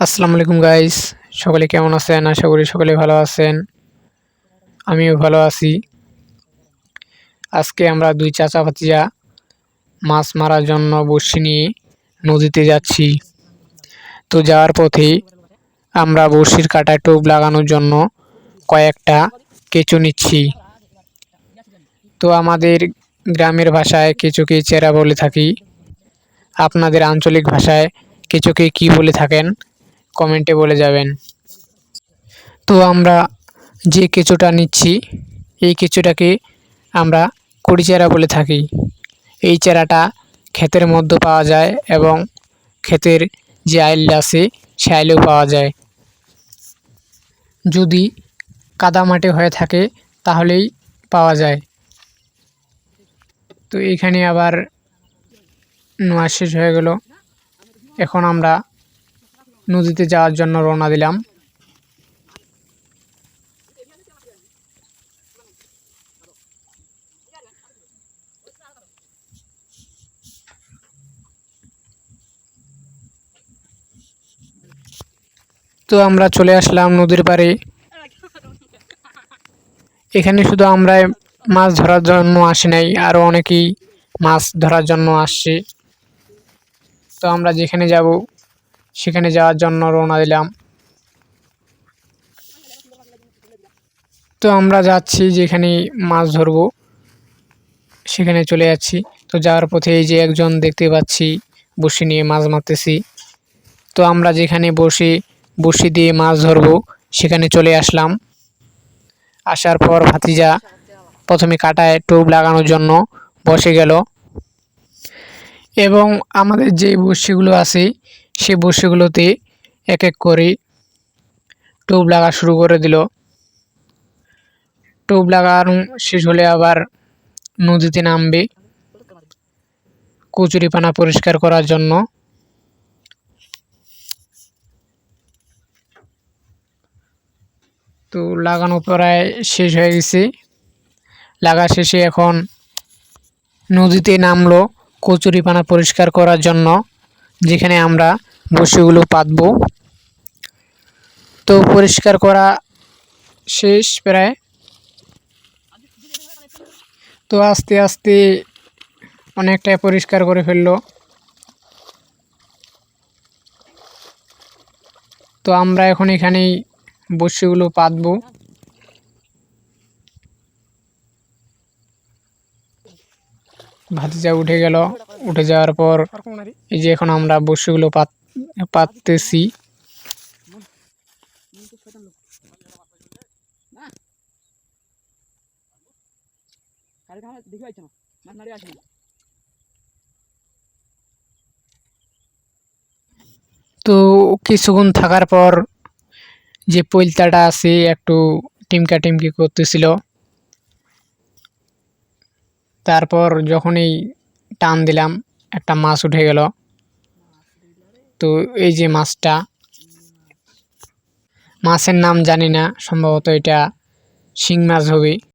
আসসালামু আলাইকুম গাইস সকলে কেমন আছেন? আশা করি সকলে ভালো আছেন। আমিও ভালো আছি। আজকে আমরা দুই চাচা ভাতিজা মাছ মারার জন্য বড়শি নিয়ে নদীতে যাচ্ছি। তো যাওয়ার পথে আমরা বড়শির কাঁটায় টোপ লাগানোর জন্য কয়েকটা কেঁচো নিচ্ছি। তো আমাদের গ্রামের ভাষায় কেঁচোকে চেরা বলে থাকি। আপনাদের আঞ্চলিক ভাষায় কেঁচোকে কী বলে থাকেন? কমেন্টে বলে যাবেন। তো আমরা যে কেঁচোটা নিচ্ছি, এই কেঁচোটাকে আমরা কড়ি চেরা বলে থাকি। এই চেরাটা ক্ষেতের মধ্যে পাওয়া যায় এবং ক্ষেতের যে আইল আছে, সে আইলেও পাওয়া যায়। যদি কাদা মাটি হয়ে থাকে, তাহলেই পাওয়া যায়। তো এখানে আবার নোয়া শেষ হয়ে গেল। এখন আমরা নদীতে যাওয়ার জন্য রওনা দিলাম। তো আমরা চলে আসলাম নদীর পাড়ে। এখানে শুধু আমরা মাছ ধরার জন্য আসি নাই আরও অনেকেই মাছ ধরার জন্য আসছে। তো আমরা যেখানে যাব সেখানে যাওয়ার জন্য রওনা দিলাম। তো আমরা যাচ্ছি যেখানে মাছ ধরবো, সেখানে চলে যাচ্ছি। তো যাওয়ার পথে এই যে একজন দেখতে পাচ্ছি, বসে নিয়ে মাছ মারতেছি। তো আমরা যেখানে বসে, বসি দিয়ে মাছ ধরবো, সেখানে চলে আসলাম। আসার পর ভাতিজা প্রথমে কাটায় টোপ লাগানোর জন্য বসে গেল। এবং আমাদের যে বড়শিগুলো আছে সে বড়শিগুলোতে এক এক করে টোপ লাগা শুরু করে দিল। টোপ লাগানো শেষ হলে আবার নদীতে নামবে। কচুরিপানা পরিষ্কার করার জন্য। তো লাগানো প্রায় শেষ হয়ে গেছে। লাগা শেষে এখন নদীতে নামলো কচুরিপানা পরিষ্কার করার জন্য, যেখানে আমরা বসিগুলো পাতবো। তো পরিষ্কার করা শেষ প্রায়। তো আস্তে আস্তে অনেকটাই পরিষ্কার করে ফেলল। তো আমরা এখন এখানেই বসিগুলো পাতবো। ভাতিজা উঠে গেল। উঠে যাওয়ার পর এই যে এখন আমরা বসিগুলো পাত পাততেছি। তো কিছুক্ষণ থাকার পর যে পৈলতাটা আছে, একটু টিমকা টিমকি করতেছিল। তারপর যখনই টান দিলাম, একটা মাছ উঠে গেল। তো এই যে মাছটা মাছের নাম জানি না সম্ভবত এটা শিং মাছ হবে।